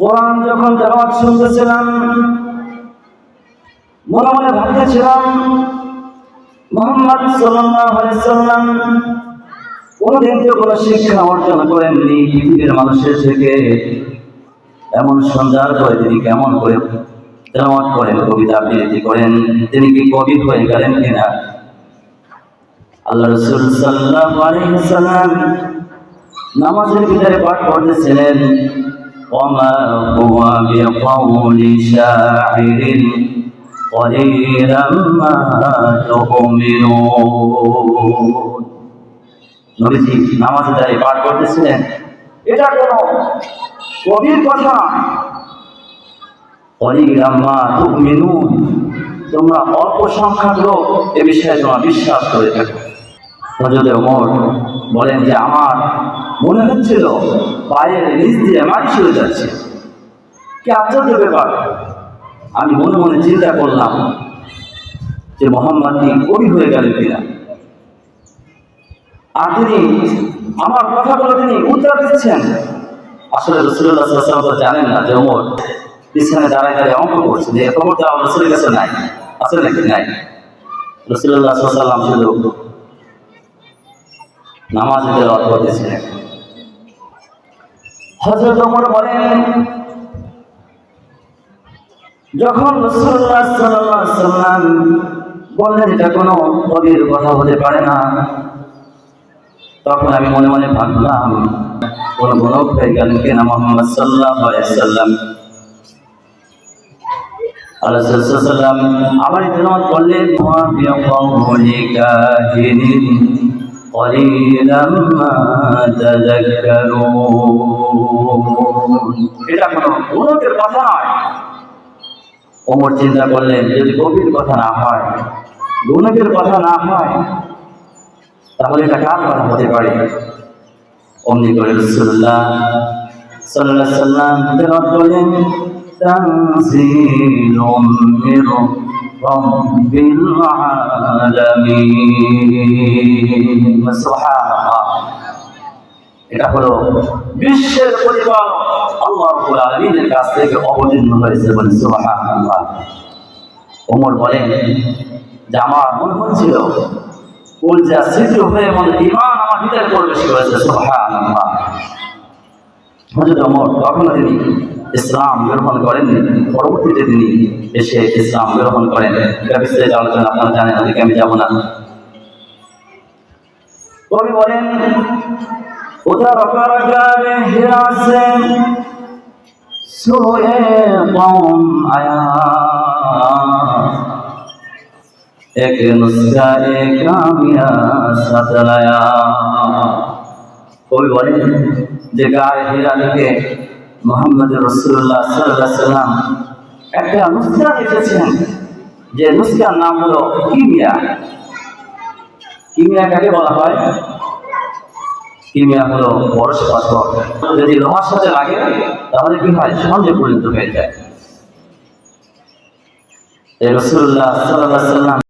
কোরআন যখন তেলাওয়াত শুনতেছিলাম, মনে মনে ভাবতেছিলাম, মোহাম্মদ সাল্লাম কোনদিন তো কোনো শিক্ষা অর্জন করেননি পৃথিবীর মানুষের থেকে? এমন সন্ধ্যার করে তিনি কেমন করে তেলাওয়াত করেন, কবিতা আবৃত্তি করেন? তিনি কি কবি হয়ে গেলেন কিনা? আল্লাহ রসুল সাল্লাল্লাহু আলাইহি সাল্লাম নামাজের ভিতরে পাঠ করতেছিলেন وما هو بقول شاعر قليلا ما تؤمنون নবীজি নামাজে দাঁড়িয়ে পাঠ করতেছিলেন এটা কোন কবির কথা অলিগ্রাম্মা তুমিনুন তোমরা অল্প সংখ্যক লোক এ বিষয়ে তোমরা বিশ্বাস করে থাকো ওমর বলেন যে, আমার মনে হচ্ছিল পায়ের নিচ দিয়ে মাটি চলে যাচ্ছে। কি আশ্চর্য ব্যাপার। আমি মনে মনে চিন্তা করলাম যে, মোহাম্মদ কবি হয়ে গেলেন কিনা। আর তিনি আমার কথাগুলো তিনি উত্তর দিচ্ছেন। আসলে রসুল্লাহ জানেন না যে, ওমর পিছনে দাঁড়ায় দাঁড়িয়ে অঙ্ক করছে। যে খবর আমার রসুলের কাছে নাই। আসলে নাকি নাই? রসুল্লাহ শুধু নামাজ করতেছিলেন হযরত ওমর বলেন, যখন সাল্লাম বললেন, এটা কোনো কথা হতে পারে না, তখন আমি মনে মনে ভাবলাম, কোন গণক হয়ে গেলেন কিনা মোহাম্মদ আলাইহি সাল্লাম আল্লাহ আমার ওয়া বিয়াকাউলিকা হিনিন قليلا ما تذكرون এটা কোনো গুণকের কথা নয় ওমর চিন্তা করলেন যদি গভীর কথা না হয় গুণকের কথা না হয় তাহলে এটা কার কথা হতে পারে অমনি করে রসুল্লাহ সাল্লাহ সাল্লাম তেলাওয়াত করলেন তানজিলুম মির রব্বিল আলামিন। সুবহানাল্লাহ এটা হলো বিশ্বের পরিবার আল্লাহ রাব্বুল আলামিনের কাছ থেকে অবতীর্ণ হয়েছে বলে সুবহানাল্লাহ। ওমর বলেন, যে আমার মনে হচ্ছিল কলজা স্মৃতি হয়ে মনে ইমান আমার ভিতরে প্রবেশ করেছে, সুবহানাল্লাহ। হযরত ওমর তখনও তিনি ইসলাম গ্রহণ করেন পরবর্তীতে তিনি এসে ইসলাম গ্রহণ করেন। এটা বিস্তারিত আলোচনা আপনারা জানেন, ওদিকে আমি যাব না। কবি বলেন আয়া। কামিয়া কবি বলেন, যে গায়ে হীরা থেকে মোহাম্মদ রসুল্লাহ সাল্লাম একটা নুসখা লিখেছেন যে নুসখার নাম হলো কিমিয়া। কিমিয়া কাকে বলা হয়? কিমিয়া হলো পরশ পাথর। যদি লোহার সাথে লাগে, তাহলে কি হয়? সহজে পরিণত হয়ে যায়। রসুল্লাহ সাল্লাহ সাল্লাম